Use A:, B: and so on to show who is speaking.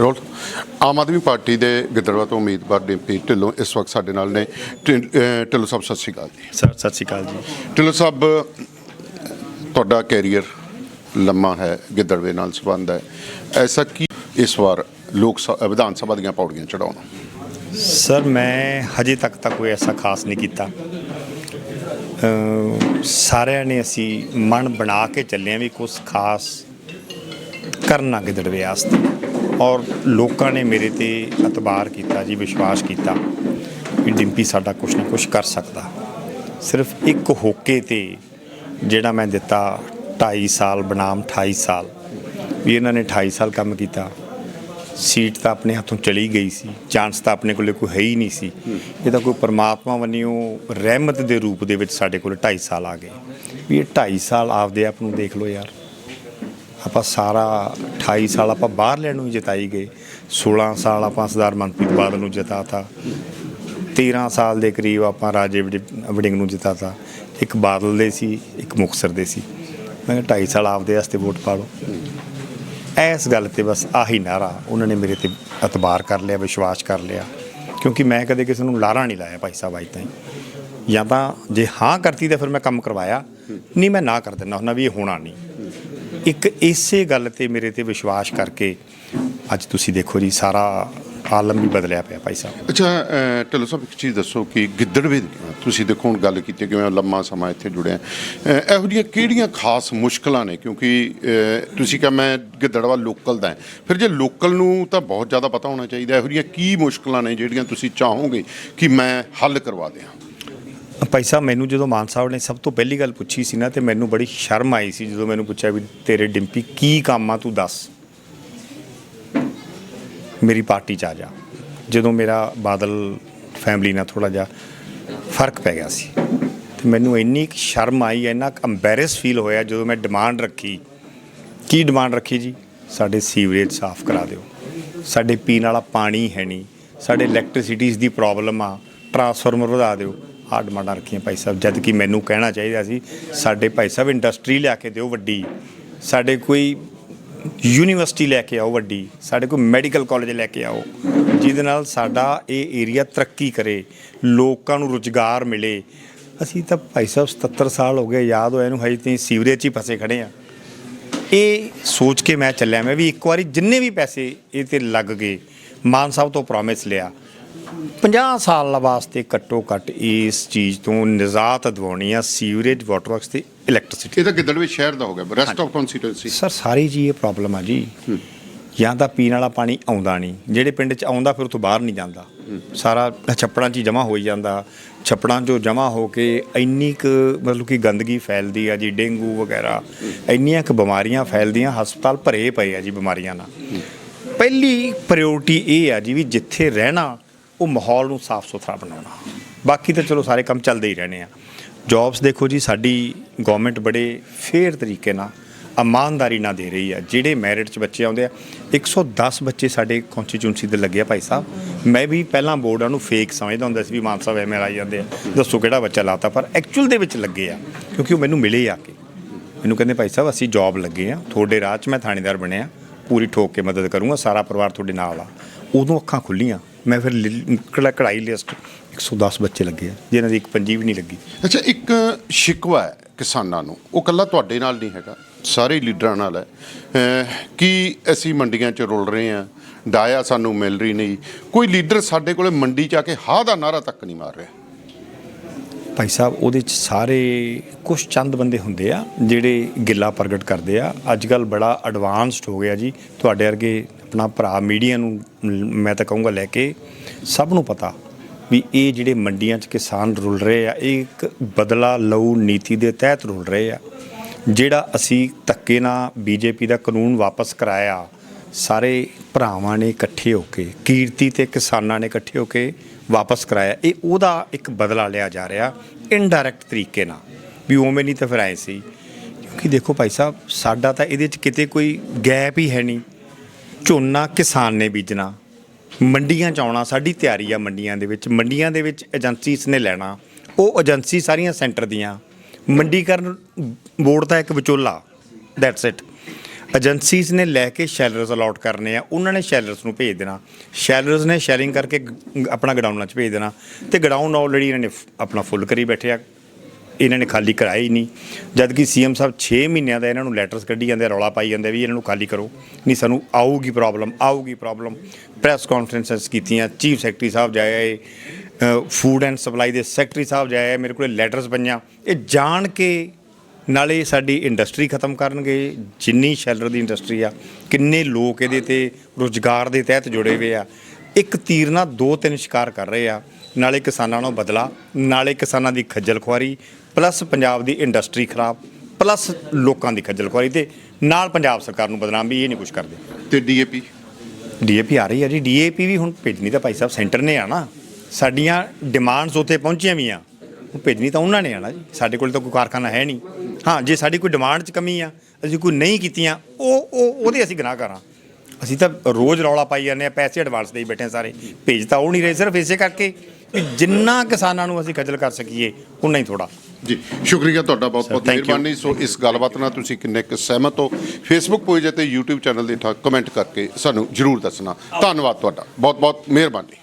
A: Role Aam Aadmi party ਦੇ ਗਿੱਦੜਵਾ ਤੋਂ ਉਮੀਦਵਾਰ ਡਿੰਪੀ ਢਿੱਲੋਂ ਇਸ ਵਕਤ ਸਾਡੇ ਨਾਲ ਨੇ। ਢਿ- ਅਹ ਢਿੱਲੋਂ ਸਾਹਿਬ ਸਤਿ ਸ਼੍ਰੀ ਅਕਾਲ ਜੀ।
B: ਸਰ ਸਤਿ ਸ਼੍ਰੀ ਅਕਾਲ ਜੀ।
A: ਢਿੱਲੋਂ ਸਾਹਿਬ ਤੁਹਾਡਾ ਕੈਰੀਅਰ ਲੰਮਾ ਹੈ ਗਿੱਦੜਵੇ ਨਾਲ ਸੰਬੰਧ ਹੈ। ਐਸਾ ਕੀ ਇਸ ਵਾਰ ਲੋਕ ਸ- ਵਿਧਾਨ ਸਭਾ ਦੀਆਂ ਪੌੜੀਆਂ ਚੜਾਉਣਾ
B: ਸਰ ਮੈਂ ਹਜੇ ਤੱਕ ਤਾਂ ਕੋਈ ਐਸਾ ਖਾਸ ਨਹੀਂ ਕੀਤਾ। ਅਮ ਸਾਰਿਆਂ ਨੇ ਅਸੀਂ ਮਨ ਬਣਾ ਕੇ ਚੱਲੇ ਹਾਂ ਵੀ ਕੁਝ ਖਾਸ ਕਰਨਾ ਗਿੱਦੜਵੇ ਵਾਸਤੇ ਔਰ ਲੋਕਾਂ ਨੇ ਮੇਰੇ ਤੇ ਇਤਬਾਰ ਕੀਤਾ ਜੀ, ਵਿਸ਼ਵਾਸ ਕੀਤਾ ਵੀ ਡਿੰਪੀ ਸਾਡਾ ਕੁਝ ਨਾ ਕੁਝ ਕਰ ਸਕਦਾ। ਸਿਰਫ ਇੱਕ ਹੋਕੇ ਤੇ ਜਿਹੜਾ ਮੈਂ ਦਿੱਤਾ 2.5 ਸਾਲ ਬਨਾਮ 28 ਸਾਲ, ਵੀ ਇਹਨਾਂ ਨੇ 28 ਸਾਲ ਕੰਮ ਕੀਤਾ। ਸੀਟ ਤਾਂ ਆਪਣੇ ਹੱਥੋਂ ਚਲੀ ਗਈ ਸੀ, ਚਾਂਸ ਤਾਂ ਆਪਣੇ ਕੋਲੇ ਕੋਈ ਹੈ ਹੀ ਨਹੀਂ ਸੀ। ਇਹ ਤਾਂ ਕੋਈ ਪਰਮਾਤਮਾ ਵੱਲੋਂ ਰਹਿਮਤ ਦੇ ਰੂਪ ਦੇ ਵਿੱਚ ਸਾਡੇ ਕੋਲ 2.5 ਸਾਲ ਆ ਗਏ। ਵੀ ਇਹ 2.5 ਸਾਲ ਆਪਦੇ ਆਪ ਨੂੰ ਦੇਖ ਲਓ ਯਾਰ। ਆਪਾਂ ਸਾਰਾ 28 ਸਾਲ ਆਪਾਂ ਬਾਹਰ ਨੂੰ ਜਿਤਾਈ ਗਏ। 16 ਸਾਲ ਆਪਾਂ ਸਰਦਾਰ ਮਨਪ੍ਰੀਤ ਬਾਦਲ ਨੂੰ ਜਿਤਾਤਾ। 13 ਸਾਲ ਦੇ ਕਰੀਬ ਆਪਾਂ ਰਾਜੇ ਵੜਿ- ਵੜਿੰਗ ਨੂੰ ਜਿਤਾਤਾ। ਇੱਕ ਬਾਦਲ ਦੇ ਸੀ, ਇੱਕ ਮੁਕਤਸਰ ਦੇ ਸੀ। ਮੈਂ ਕਿਹਾ 2.5 ਸਾਲ ਆਪਦੇ ਵਾਸਤੇ ਵੋਟ ਪਾ ਲਓ। ਇਸ ਗੱਲ ਤੇ ਬਸ ਆਹੀ ਨਾਰਾ। ਉਹਨਾਂ ਨੇ ਮੇਰੇ ਤੇ ਇਤਬਾਰ ਕਰ ਲਿਆ, ਵਿਸ਼ਵਾਸ ਕਰ ਲਿਆ। ਕਿਉਂਕਿ ਮੈਂ ਕਦੇ ਕਿਸੇ ਨੂੰ ਲਾਰਾ ਨਹੀਂ ਲਾਇਆ ਭਾਈ ਸਾਹਿਬ ਅੱਜ ਤਾਈਂ। ਜਾਂ ਤਾਂ ਜੇ ਹਾਂ ਕਰਤੀ ਤਾਂ ਫਿਰ ਮੈਂ ਕੰਮ ਕਰਵਾਇਆ। ਨਹੀਂ ਮੈਂ ਨਾ ਕਰ ਦਿੰਦਾ ਹੁੰਦਾ ਵੀ ਇਹ ਹੋਣਾ ਨਹੀਂ। ਇੱਕ ਇਸੇ ਗੱਲ ਤੇ ਮੇਰੇ ਤੇ ਵਿਸ਼ਵਾਸ ਕਰਕੇ ਅੱਜ ਤੁਸੀਂ ਦੇਖੋ ਜੀ, ਸਾਰਾ ਆਲਮ ਵੀ ਬਦਲਿਆ ਪਿਆ ਭਾਈ ਸਾਹਿਬ।
A: ਅੱਛਾ ਅਹ ਢਿੱਲੋਂ ਸਾਹਿਬ, ਇੱਕ ਚੀਜ਼ ਦੱਸੋ ਕਿ ਗਿੱਦੜਵੇ ਦੀਆਂ ਤੁਸੀਂ ਦੇਖੋ, ਹੁਣ ਗੱਲ ਕੀਤੀ ਕਿਵੇਂ ਲੰਮਾ ਸਮਾਂ ਇੱਥੇ ਜੁੜਿਆ। ਇਹੋ ਜਿਹੀਆਂ ਕਿਹੜੀਆਂ ਖਾਸ ਮੁਸ਼ਕਲਾਂ ਨੇ? ਕਿਉਂਕਿ ਤੁਸੀਂ ਕਿਹਾ ਮੈਂ ਗਿੱਦੜਵਾ ਲੋਕਲ ਦਾ ਫਿਰ ਜੇ ਲੋਕਲ ਨੂੰ ਤਾਂ ਬਹੁਤ ਜ਼ਿਆਦਾ ਪਤਾ ਹੋਣਾ ਚਾਹੀਦਾ। ਇਹੋ ਜਿਹੀਆਂ ਕੀ ਮੁਸ਼ਕਲਾਂ ਨੇ ਜਿਹੜੀਆਂ ਤੁਸੀਂ ਚਾਹੋਗੇ ਕਿ ਮੈਂ ਹੱਲ ਕਰਵਾ ਦਿਆਂ?
B: ਭਾਈ ਸਾਹਿਬ, ਮੈਨੂੰ ਜਦੋਂ ਮਾਨ ਸਾਹਿਬ ਨੇ ਸਭ ਤੋਂ ਪਹਿਲੀ ਗੱਲ ਪੁੱਛੀ ਸੀ ਨਾ, ਤੇ ਮੈਨੂੰ ਬੜੀ ਸ਼ਰਮ ਆਈ ਸੀ ਜਦੋਂ ਮੈਨੂੰ ਪੁੱਛਿਆ ਵੀ ਤੇਰੇ ਡਿੰਪੀ ਕੀ ਕੰਮ ਆ, ਤੂੰ ਦੱਸ। ਮੇਰੀ ਪਾਰਟੀ ਚ ਆ ਜਾ। ਜਦੋਂ ਮੇਰਾ ਬਾਦਲ ਫੈਮਿਲੀ ਨਾਲ ਥੋੜਾ ਜਿਹਾ ਫ਼ਰਕ ਪੈ ਗਿਆ ਸੀ, ਤੇ ਮੈਨੂੰ ਇੰਨੀ ਕੁ ਸ਼ਰਮ ਆਈ, ਇੰਨਾ ਕੰਬੈਰਸ ਫੀਲ ਹੋਇਆ ਜਦੋਂ ਮੈਂ ਡਿਮਾਂਡ ਰੱਖੀ। ਕੀ ਡਿਮਾਂਡ ਰੱਖੀ ਜੀ? ਸਾਡੇ ਸੀਵਰੇਜ ਸਾਫ਼ ਕਰਾ ਦਿਓ। ਸਾਡੇ ਪੀਣ ਵਾਲਾ ਪਾਣੀ ਹੈ ਨਹੀਂ। ਸਾਡੇ ਇਲੈਕਟ੍ਰਿਸਿਟੀਜ਼ ਦੀ ਪ੍ਰੋਬਲਮ ਆ। ਟਰਾਂਸਫਾਰਮਰ ਵਧਾ ਦਿਓ। ਆਹ ਡਿਮਾਂਡਾਂ ਰੱਖੀਆਂ ਭਾਈ ਸਾਹਿਬ, ਜਦ ਕਿ ਮੈਨੂੰ ਕਹਿਣਾ ਚਾਹੀਦਾ ਸੀ, ਸਾਡੇ ਭਾਈ ਸਾਹਿਬ ਇੰਡਸਟਰੀ ਲਿਆ ਕੇ ਦਿਓ ਵੱਡੀ, ਸਾਡੇ ਕੋਈ ਯੂਨੀਵਰਸਿਟੀ ਲੈ ਕੇ ਆਓ ਵੱਡੀ, ਸਾਡੇ ਕੋਈ ਮੈਡੀਕਲ ਕਾਲਜ ਲੈ ਕੇ ਆਓ, ਜਿਹਦੇ ਨਾਲ ਸਾਡਾ ਇਹ ਏਰੀਆ ਤਰੱਕੀ ਕਰੇ, ਲੋਕਾਂ ਨੂੰ ਰੁਜ਼ਗਾਰ ਮਿਲੇ। ਅਸੀਂ ਤਾਂ ਭਾਈ ਸਾਹਿਬ 77 ਸਾਲ ਹੋ ਗਏ, ਯਾਦ ਹੋਇਆ ਇਹਨੂੰ, ਹਜੇ ਤਾਈਂ ਸੀਵਰੇਜ 'ਚ ਹੀ ਫਸੇ ਖੜੇ ਆ। ਇਹ ਸੋਚ ਕੇ ਮੈਂ ਚੱਲਿਆ, ਮੈਂ ਵੀ ਇੱਕ ਵਾਰੀ ਜਿੰਨੇ ਵੀ ਪੈਸੇ ਇਹ ਤੇ ਲੱਗ ਗਏ, ਮਾਨ ਸਾਹਿਬ ਤੋਂ ਪ੍ਰੋਮਿਸ ਲਿਆ। 50 ਸਾਲ ਵਾਸਤੇ ਘੱਟੋ ਘੱਟ ਇਸ ਚੀਜ਼ ਤੋਂ ਨਿਜ਼ਾਤ ਦਿਵਾਉਣੀ ਆ ਸੀਵਰੇਜ ਵਾਟਰ ਵਰਕਸ ਤੇ ਇਲੈਕਟ੍ਰਿਸਿਟੀ
A: ਇਹ ਤਾਂ ਗਿੱਦੜਵੇ ਸ਼ਹਿਰ ਦਾ ਹੋ ਗਿਆ ਰੈਸਟ ਆਫ ਕਨਸਟੀਟੂਐਂਸੀ
B: ਸਰ ਸਾਰੀ ਜੀ ਇਹ ਪ੍ਰੋਬਲਮ ਆ ਜੀ। ਜਾਂ ਤਾਂ ਪੀਣ ਵਾਲਾ ਪਾਣੀ ਆਉਂਦਾ ਨਹੀਂ। ਜਿਹੜੇ ਪਿੰਡ 'ਚ ਆਉਂਦਾ ਫਿਰ ਉੱਥੋਂ ਬਾਹਰ ਨਹੀਂ ਜਾਂਦਾ। ਸਾਰਾ ਛੱਪੜਾਂ 'ਚ ਹੀ ਜਮ੍ਹਾਂ ਹੋਈ ਜਾਂਦਾ। ਛੱਪੜਾਂ 'ਚੋਂ ਜਮ੍ਹਾਂ ਹੋ ਕੇ ਇੰਨੀ ਕੁ ਮਤਲਬ ਕਿ ਗੰਦਗੀ ਫੈਲਦੀ ਆ ਜੀ ਡੇਂਗੂ ਵਗੈਰਾ। ਇੰਨੀਆਂ ਕੁ ਬਿਮਾਰੀਆਂ ਫੈਲਦੀਆਂ ਹਸਪਤਾਲ ਭਰੇ ਪਏ ਆ ਜੀ ਬਿਮਾਰੀਆਂ ਨਾਲ। ਪਹਿਲੀ ਪ੍ਰਾਇੋਰਟੀ ਇਹ ਆ ਜੀ ਵੀ ਜਿੱਥੇ ਰਹਿਣਾ ਉਹ ਮਾਹੌਲ ਨੂੰ ਸਾਫ਼ ਸੁਥਰਾ ਬਣਾਉਣਾ। ਬਾਕੀ ਤਾਂ ਚਲੋ ਸਾਰੇ ਕੰਮ ਚੱਲਦੇ ਹੀ ਰਹਿਣੇ ਆ। ਜੌਬਸ ਦੇਖੋ ਜੀ, ਸਾਡੀ ਗਵਰਨਮੈਂਟ ਬੜੇ ਫੇਅਰ ਤਰੀਕੇ ਨਾਲ ਇਮਾਨਦਾਰੀ ਨਾਲ ਦੇ ਰਹੀ ਆ। ਜਿਹੜੇ ਮੈਰਿਟ 'ਚ ਬੱਚੇ ਆਉਂਦੇ ਆ 110 ਬੱਚੇ ਸਾਡੇ ਕਨਸਟੀਚੁਐਂਸੀ ਦੇ ਲੱਗੇ ਆ ਭਾਈ ਸਾਹਿਬ। ਮੈਂ ਵੀ ਪਹਿਲਾਂ ਬੋਰਡਾਂ ਨੂੰ ਫੇਕ ਸਮਝਦਾ ਹੁੰਦਾ ਸੀ ਵੀ ਮਾਨ ਸਾਹਿਬ ਐਵੇਂ ਆਈ ਜਾਂਦੇ ਆ। ਦੱਸੋ ਕਿਹੜਾ ਬੱਚਾ ਲਾਤਾ, ਪਰ ਐਕਚੁਅਲ ਦੇ ਵਿੱਚ ਲੱਗੇ ਆ, ਕਿਉਂਕਿ ਉਹ ਮੈਨੂੰ ਮਿਲੇ ਆ ਕੇ। ਮੈਨੂੰ ਕਹਿੰਦੇ, ਭਾਈ ਸਾਹਿਬ, ਅਸੀਂ ਜੌਬ ਲੱਗੇ ਆ। ਤੁਹਾਡੇ ਰਾਹ 'ਚ ਮੈਂ ਥਾਣੇਦਾਰ ਬਣਿਆ। ਪੂਰੀ ਠੋਕ ਕੇ ਮਦਦ ਕਰੂੰਗਾ। ਸਾਰਾ ਪਰਿਵਾਰ ਤੁਹਾਡੇ ਨਾਲ ਆ। ਉਦੋਂ ਅੱਖਾਂ ਖੁੱਲੀਆਂ। ਮੈਂ ਫਿਰ ਲਿ- ਕੜਾ- ਕਢਾਈ ਲਿਸਟ 110 ਬੱਚੇ ਲੱਗੇ ਆ ਜਿਨ੍ਹਾਂ ਦੀ ਇੱਕ ਪੰਜੀ ਵੀ ਨਹੀਂ ਲੱਗੀ।
A: ਅੱਛਾ, ਇੱਕ ਸ਼ਿਕਵਾ ਹੈ ਕਿਸਾਨਾਂ ਨੂੰ। ਉਹ ਕੱਲਾ ਤੁਹਾਡੇ ਨਾਲ ਨਹੀਂ ਹੈਗਾ, ਸਾਰੇ ਲੀਡਰਾਂ ਨਾਲ ਹੈ। ਅਹ, ਕਿ ਅਸੀਂ ਮੰਡੀਆਂ 'ਚ ਰੁਲ ਰਹੇ ਹਾਂ? ਡਾਇਆ ਸਾਨੂੰ ਮਿਲ ਰਹੀ ਨਹੀਂ। ਕੋਈ ਲੀਡਰ ਸਾਡੇ ਕੋਲੇ ਮੰਡੀ 'ਚ ਆ ਕੇ ਹਾਂ ਦਾ ਨਾਰਾ ਤੱਕ ਨਹੀਂ ਮਾਰ ਰਿਹਾ।
B: ਭਾਈ ਸਾਹਿਬ, ਉਹਦੇ ਚ ਸਾਰੇ ਕੁਝ ਚੰਦ ਬੰਦੇ ਹੁੰਦੇ ਆ, ਜਿਹੜੇ ਗਿੱਲਾ ਪ੍ਰਗਟ ਕਰਦੇ ਆ। ਅੱਜ ਕੱਲ ਬੜਾ ਐਡਵਾਂਸਡ ਹੋ ਗਿਆ ਜੀ। ਤੁਹਾਡੇ ਵਰਗੇ ਆਪਣਾ ਭਰਾ ਮੀਡੀਆ ਨੂੰ, ਮੈਂ ਤਾਂ ਕਹੂੰਗਾ ਲੈ ਕੇ, ਸਭ ਨੂੰ ਪਤਾ ਵੀ ਇਹ ਜਿਹੜੇ ਮੰਡੀਆਂ 'ਚ ਕਿਸਾਨ ਰੁਲ ਰਹੇ ਆ, ਇਹ ਇੱਕ ਬਦਲਾ ਲਊ ਨੀਤੀ ਦੇ ਤਹਿਤ ਰੁਲ ਰਹੇ ਆ। ਜਿਹੜਾ ਅਸੀਂ ਧੱਕੇ ਨਾਲ ਬੀਜੇਪੀ ਦਾ ਕਾਨੂੰਨ ਵਾਪਸ ਕਰਾਇਆ ਸਾਰੇ ਭਰਾਵਾਂ ਨੇ ਇਕੱਠੇ ਹੋ ਕੇ, ਕੀਰਤੀ ਤੇ ਕਿਸਾਨਾਂ ਨੇ ਇਕੱਠੇ ਹੋ ਕੇ ਵਾਪਸ ਕਰਾਇਆ। ਇਹ ਉਹਦਾ ਇੱਕ ਬਦਲਾ ਲਿਆ ਜਾ ਰਿਹਾ ਇਨਡਾਇਰੈਕਟ ਤਰੀਕੇ ਨਾਲ। ਵੀ ਉਵੇਂ ਨਹੀਂ ਤਾਂ ਫਿਰ ਆਏ ਸੀ। ਕਿਉਂਕਿ ਦੇਖੋ ਭਾਈ ਸਾਹਿਬ, ਸਾਡਾ ਤਾਂ ਇਹਦੇ 'ਚ ਕਿਤੇ ਕੋਈ ਗੈਪ ਹੀ ਹੈ ਨਹੀਂ। ਝੋਨਾ ਕਿਸਾਨ ਨੇ ਬੀਜਣਾ। ਮੰਡੀਆਂ 'ਚ ਆਉਣਾ, ਸਾਡੀ ਤਿਆਰੀ ਆ ਮੰਡੀਆਂ ਦੇ ਵਿੱਚ। ਮੰਡੀਆਂ ਦੇ ਵਿੱਚ ਏਜੰਸੀਸ ਨੇ ਲੈਣਾ। ਉਹ ਏਜੰਸੀ ਸਾਰੀਆਂ ਸੈਂਟਰ ਦੀਆਂ। ਮੰਡੀਕਰਨ ਬੋਰਡ ਦਾ ਇੱਕ ਵਿਚੋਲਾ। ਦੈਟਸ ਇਟ ਏਜੰਸੀਜ਼ ਨੇ ਲੈ ਕੇ ਸ਼ੈਲਰਸ ਅਲਾਟ ਕਰਨੇ ਆ ਉਹਨਾਂ ਨੇ ਸ਼ੈਲਰਸ ਨੂੰ ਭੇਜ ਦੇਣਾ। ਸ਼ੈਲਰਸ ਨੇ ਸ਼ੈਲਿੰਗ ਕਰਕੇ ਗ- ਆਪਣਾ ਗਡਾਊਨਾਂ 'ਚ ਭੇਜ ਦੇਣਾ। ਤੇ ਗਡਾਊਨ ਆਲਰੇਡੀ ਇਹਨਾਂ ਨੇ ਫ- ਆਪਣਾ ਫੁੱਲ ਕਰੀ ਬੈਠੇ ਆ। ਇਹਨਾਂ ਨੇ ਖਾਲੀ ਕਰਾਇਆ ਹੀ ਨਹੀਂ। ਜਦ ਕਿ ਸੀਐਮ ਸਾਹਿਬ 6 ਮਹੀਨਿਆਂ ਦਾ ਇਹਨਾਂ ਨੂੰ ਲੈਟਰਸ ਕੱਢੀ ਜਾਂਦੇ ਆ, ਰੌਲਾ ਪਾਈ ਜਾਂਦੇ ਆ ਵੀ ਇਹਨਾਂ ਨੂੰ ਖਾਲੀ ਕਰੋ। ਨਹੀਂ ਸਾਨੂੰ ਆਊਗੀ ਪ੍ਰੋਬਲਮ ਆਊਗੀ ਪ੍ਰੋਬਲਮ ਪ੍ਰੈਸ ਕਾਨਫਰੰਸਸ ਕੀਤੀਆਂ ਚੀਫ ਸੈਕਟਰੀ ਸਾਹਿਬ ਜਾਏ ਫੂਡ ਐਂਡ ਸਪਲਾਈ ਦੇ ਸੈਕਟਰੀ ਸਾਹਿਬ ਜਾਏ ਮੇਰੇ ਕੋਲੇ ਲੈਟਰਸ ਪਈਆਂ। ਇਹ ਜਾਣ ਕੇ ਨਾਲੇ ਸਾਡੀ ਇੰਡਸਟਰੀ ਖਤਮ ਕਰਨਗੇ ਜਿੰਨੀ ਸ਼ੈਲਰ ਦੀ ਇੰਡਸਟਰੀ ਆ ਕਿੰਨੇ ਲੋਕ ਇਹਦੇ ਤੇ ਰੁਜ਼ਗਾਰ ਦੇ ਤਹਿਤ ਜੁੜੇ ਹੋਏ ਆ। ਇੱਕ ਤੀਰ ਨਾਲ ਦੋ ਤਿੰਨ ਸ਼ਿਕਾਰ ਕਰ ਰਹੇ ਆ ਨਾਲੇ ਕਿਸਾਨਾਂ ਨੂੰ ਬਦਲਾ ਨਾਲੇ ਕਿਸਾਨਾਂ ਦੀ ਖੱਜਲ ਖੁਆਰੀ ਪਲੱਸ ਪੰਜਾਬ ਦੀ ਇੰਡਸਟਰੀ ਖਰਾਬ ਪਲੱਸ ਲੋਕਾਂ ਦੀ ਖੱਜਲ ਖੁਆਰੀ ਤੇ ਨਾਲ ਪੰਜਾਬ ਸਰਕਾਰ ਨੂੰ ਬਦਨਾਮ ਵੀ ਇਹ ਨਹੀਂ ਕੁਝ ਕਰਦੇ।
A: ਤੇ ਡੀਏਪੀ?
B: ਡੀਏਪੀ ਆ ਰਹੀ ਹੈ ਜੀ ਡੀਏਪੀ ਵੀ ਹੁਣ ਭੇਜਣੀ ਤਾਂ ਭਾਈ ਸਾਹਿਬ ਸੈਂਟਰ ਨੇ ਆ ਨਾ। ਸਾਡੀਆਂ ਡਿਮਾਂਡਸ ਉੱਥੇ ਪਹੁੰਚੀਆਂ ਵੀ ਆ। ਹੁਣ ਭੇਜਣੀ ਤਾਂ ਉਹਨਾਂ ਨੇ ਆਣਾ ਜੀ। ਸਾਡੇ ਕੋਲ ਤਾਂ ਕੋਈ ਕਾਰਖਾਨਾ ਹੈ ਨਹੀਂ। ਹਾਂ ਜੇ ਸਾਡੀ ਕੋਈ ਡਿਮਾਂਡ 'ਚ ਕਮੀ ਆ ਅਸੀਂ ਕੋਈ ਨਹੀਂ ਕੀਤੀਆਂ ਉਹ ਉਹ ਉਹਦੇ ਅਸੀਂ ਗੁਨਾਹਗਾਰ ਹਾਂ ਅਸੀਂ ਤਾਂ ਰੋਜ਼ ਰੌਲਾ ਪਾਈ ਜਾਂਦੇ ਆ ਪੈਸੇ ਐਡਵਾਂਸ ਦੇਈ ਬੈਠੇ ਹਾਂ ਸਾਰੇ। ਭੇਜ ਤਾਂ ਉਹ ਨਹੀਂ ਰਹੇ ਸਿਰਫ ਇਸੇ ਕਰਕੇ ਵੀ ਜਿੰਨਾ ਕਿਸਾਨਾਂ ਨੂੰ ਅਸੀਂ ਖੱਜਲ ਕਰ ਸਕੀਏ ਉਨਾ ਹੀ ਥੋੜਾ
A: ਜੀ ਸ਼ੁਕਰੀਆ ਤੁਹਾਡਾ ਬਹੁਤ ਬਹੁਤ. ਮਿਹਰਬਾਨੀ। ਸੋ ਇਸ ਗੱਲਬਾਤ ਨਾਲ ਤੁਸੀਂ ਕਿੰਨੇ ਕੁ ਸਹਿਮਤ ਹੋ? ਫੇਸਬੁੱਕ ਪੇਜ ਅਤੇ YouTube ਚੈਨਲ ਦੇ ਠਾ ਕਮੈਂਟ ਕਰਕੇ ਸਾਨੂੰ ਜਰੂਰ ਦੱਸਣਾ। ਧੰਨਵਾਦ ਤੁਹਾਡਾ। ਬਹੁਤ ਬਹੁਤ ਮਿਹਰਬਾਨੀ।